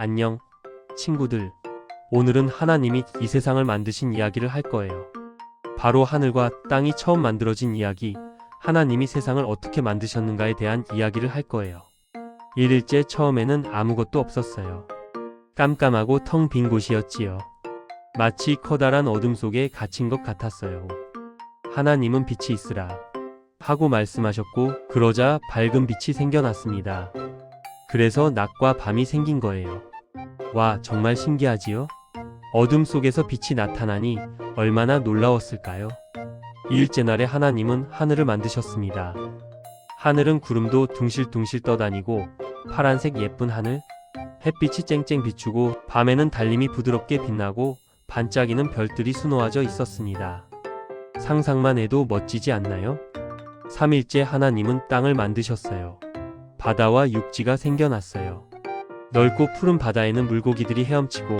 안녕, 친구들. 오늘은 하나님이 이 세상을 만드신 이야기를 할 거예요. 바로 하늘과 땅이 처음 만들어진 이야기, 하나님이 세상을 어떻게 만드셨는가에 대한 이야기를 할 거예요. 1일째 처음에는 아무것도 없었어요. 깜깜하고 텅 빈 곳이었지요. 마치 커다란 어둠 속에 갇힌 것 같았어요. 하나님은 빛이 있으라. 하고 말씀하셨고, 그러자 밝은 빛이 생겨났습니다. 그래서 낮과 밤이 생긴 거예요. 와, 정말 신기하지요? 어둠 속에서 빛이 나타나니 얼마나 놀라웠을까요? 이일째 날에 하나님은 하늘을 만드셨습니다. 하늘은 구름도 둥실둥실 떠다니고 파란색 예쁜 하늘, 햇빛이 쨍쨍 비추고 밤에는 달림이 부드럽게 빛나고 반짝이는 별들이 수놓아져 있었습니다. 상상만 해도 멋지지 않나요? 3일째 하나님은 땅을 만드셨어요. 바다와 육지가 생겨났어요. 넓고 푸른 바다에는 물고기들이 헤엄치고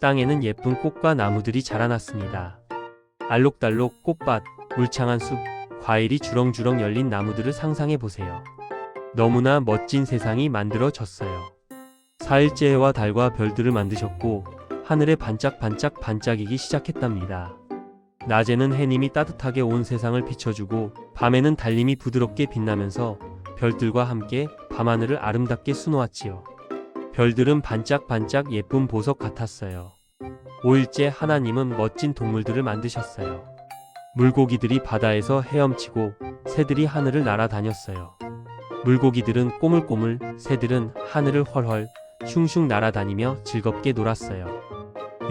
땅에는 예쁜 꽃과 나무들이 자라났습니다. 알록달록 꽃밭, 울창한 숲, 과일이 주렁주렁 열린 나무들을 상상해 보세요. 너무나 멋진 세상이 만들어졌어요. 4일째 해와 달과 별들을 만드셨고 하늘에 반짝반짝 반짝이기 시작했답니다. 낮에는 해님이 따뜻하게 온 세상을 비춰주고 밤에는 달림이 부드럽게 빛나면서 별들과 함께 밤하늘을 아름답게 수놓았지요. 별들은 반짝반짝 예쁜 보석 같았어요. 5일째 하나님은 멋진 동물들을 만드셨어요. 물고기들이 바다에서 헤엄치고 새들이 하늘을 날아다녔어요. 물고기들은 꼬물꼬물, 새들은 하늘을 헐헐, 슝슝 날아다니며 즐겁게 놀았어요.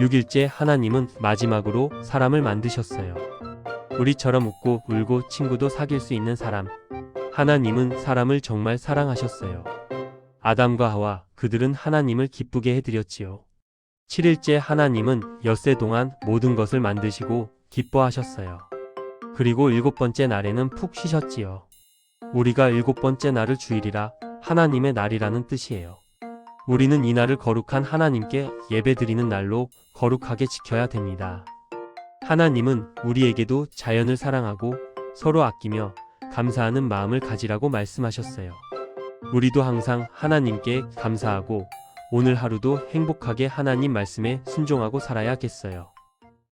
6일째 하나님은 마지막으로 사람을 만드셨어요. 우리처럼 웃고 울고 친구도 사귈 수 있는 사람. 하나님은 사람을 정말 사랑하셨어요. 아담과 하와 그들은 하나님을 기쁘게 해드렸지요. 7일째 하나님은 엿새 동안 모든 것을 만드시고 기뻐하셨어요. 그리고 일곱 번째 날에는 푹 쉬셨지요. 우리가 일곱 번째 날을 주일이라 하나님의 날이라는 뜻이에요. 우리는 이 날을 거룩한 하나님께 예배드리는 날로 거룩하게 지켜야 됩니다. 하나님은 우리에게도 자연을 사랑하고 서로 아끼며 감사하는 마음을 가지라고 말씀하셨어요. 우리도 항상 하나님께 감사하고 오늘 하루도 행복하게 하나님 말씀에 순종하고 살아야겠어요.